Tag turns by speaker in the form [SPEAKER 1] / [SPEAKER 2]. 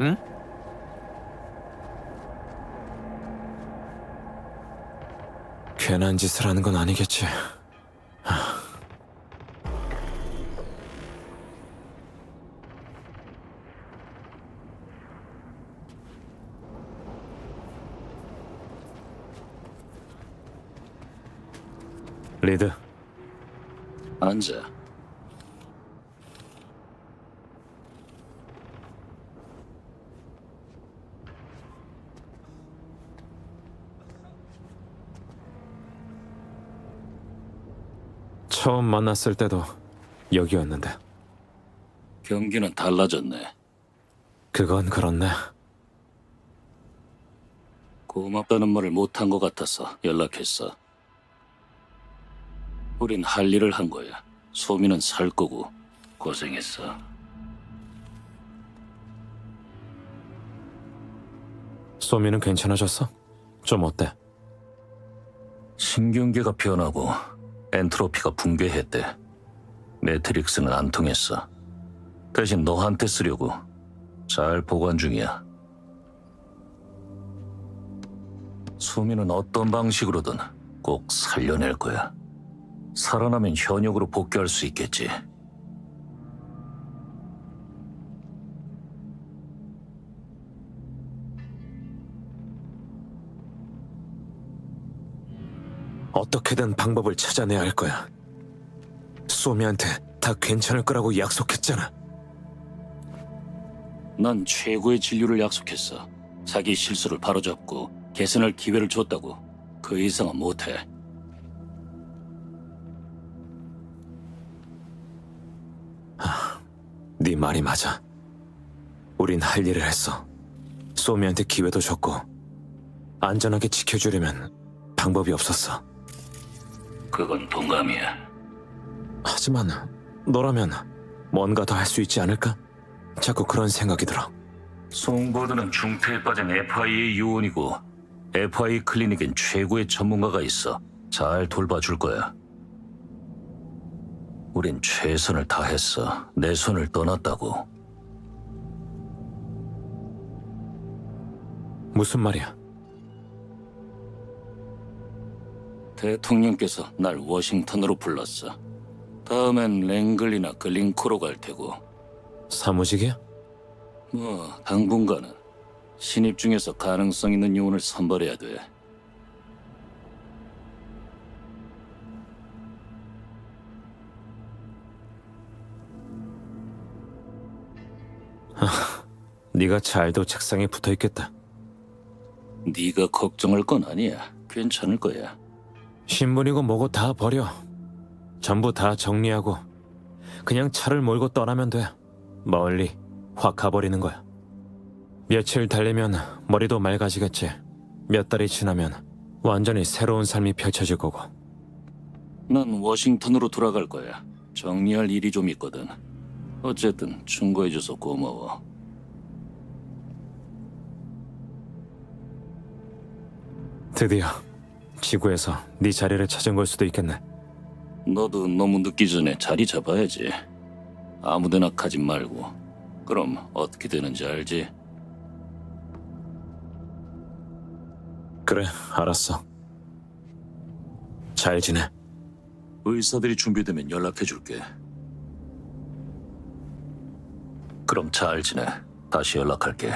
[SPEAKER 1] 응? 괜한 짓을 하는 건 아니겠지. 리드,
[SPEAKER 2] 앉아.
[SPEAKER 1] 처음 만났을 때도 여기였는데
[SPEAKER 2] 경기는 달라졌네.
[SPEAKER 1] 그건 그렇네.
[SPEAKER 2] 고맙다는 말을 못한 것 같아서 연락했어. 우린 할 일을 한 거야. 소민은 살 거고 고생했어.
[SPEAKER 1] 소미는 괜찮아졌어? 좀 어때?
[SPEAKER 2] 신경계가 변하고 엔트로피가 붕괴했대. 매트릭스는 안 통했어. 대신 너한테 쓰려고 잘 보관 중이야. 소민은 어떤 방식으로든 꼭 살려낼 거야. 살아나면 현역으로 복귀할 수 있겠지.
[SPEAKER 1] 어떻게든 방법을 찾아내야 할 거야. 소미한테 다 괜찮을 거라고 약속했잖아.
[SPEAKER 2] 난 최고의 진료를 약속했어. 자기 실수를 바로잡고 개선할 기회를 줬다고. 그 이상은 못해.
[SPEAKER 1] 네 말이 맞아. 우린 할 일을 했어. 소미한테 기회도 줬고 안전하게 지켜주려면 방법이 없었어.
[SPEAKER 2] 그건 동감이야.
[SPEAKER 1] 하지만 너라면 뭔가 더 할 수 있지 않을까? 자꾸 그런 생각이 들어.
[SPEAKER 2] 송보드는 중태에 빠진 FI의 요원이고 FI 클리닉엔 최고의 전문가가 있어 잘 돌봐줄 거야. 우린 최선을 다했어. 내 손을 떠났다고.
[SPEAKER 1] 무슨 말이야?
[SPEAKER 2] 대통령께서 날 워싱턴으로 불렀어. 다음엔 랭글리나 글린코로 갈 테고.
[SPEAKER 1] 사무직이야?
[SPEAKER 2] 뭐 당분간은 신입 중에서 가능성 있는 요원을 선발해야 돼.
[SPEAKER 1] 네가 잘도 책상에 붙어 있겠다.
[SPEAKER 2] 네가 걱정할 건 아니야. 괜찮을 거야.
[SPEAKER 1] 신분이고 뭐고 다 버려. 전부 다 정리하고 그냥 차를 몰고 떠나면 돼. 멀리 확 가버리는 거야. 며칠 달리면 머리도 맑아지겠지. 몇 달이 지나면 완전히 새로운 삶이 펼쳐질 거고.
[SPEAKER 2] 난 워싱턴으로 돌아갈 거야. 정리할 일이 좀 있거든. 어쨌든 충고해줘서 고마워.
[SPEAKER 1] 드디어 지구에서 네 자리를 찾은 걸 수도 있겠네.
[SPEAKER 2] 너도 너무 늦기 전에 자리 잡아야지. 아무데나 가지 말고. 그럼 어떻게 되는지 알지?
[SPEAKER 1] 그래, 알았어. 잘 지내.
[SPEAKER 2] 의사들이 준비되면 연락해 줄게. 그럼 잘 지내. 다시 연락할게.